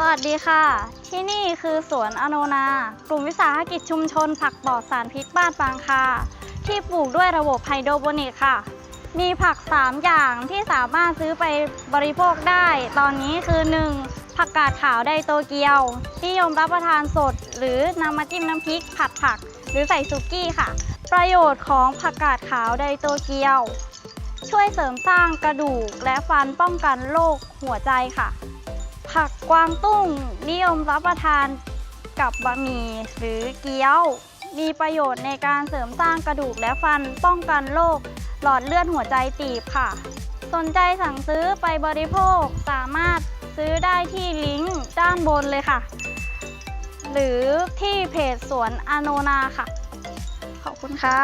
สวัสดีค่ะ ที่นี่คือสวนอโนนา กลุ่มวิสาหกิจชุมชนผักปลอดสารพิษบ้านปางคา ที่ปลูกด้วยระบบไฮโดรโปนิกค่ะ มีผัก 3 อย่างที่สามารถซื้อไปบริโภคได้ ตอนนี้คือ 1. ผักกาดขาวไดโตเกียว นิยมรับประทานสด หรือนำมาจิ้มน้ำพริก ผัดผัก หรือใส่ซุกี้ค่ะ ประโยชน์ของผักกาดขาวไดโตเกียว ช่วยเสริมสร้างกระดูกและฟันป้องกันโรคหัวใจค่ะ ผักกวางตุ้งนิยมรับประทานกับบะหมี่หรือเกี๊ยว มีประโยชน์ในการเสริมสร้างกระดูกและฟันป้องกันโรคหลอดเลือดหัวใจตีบค่ะ สนใจสั่งซื้อไปบริโภคสามารถซื้อได้ที่ลิงก์ด้านบนเลยค่ะ หรือที่เพจสวนอโนนาค่ะ ขอบคุณค่ะ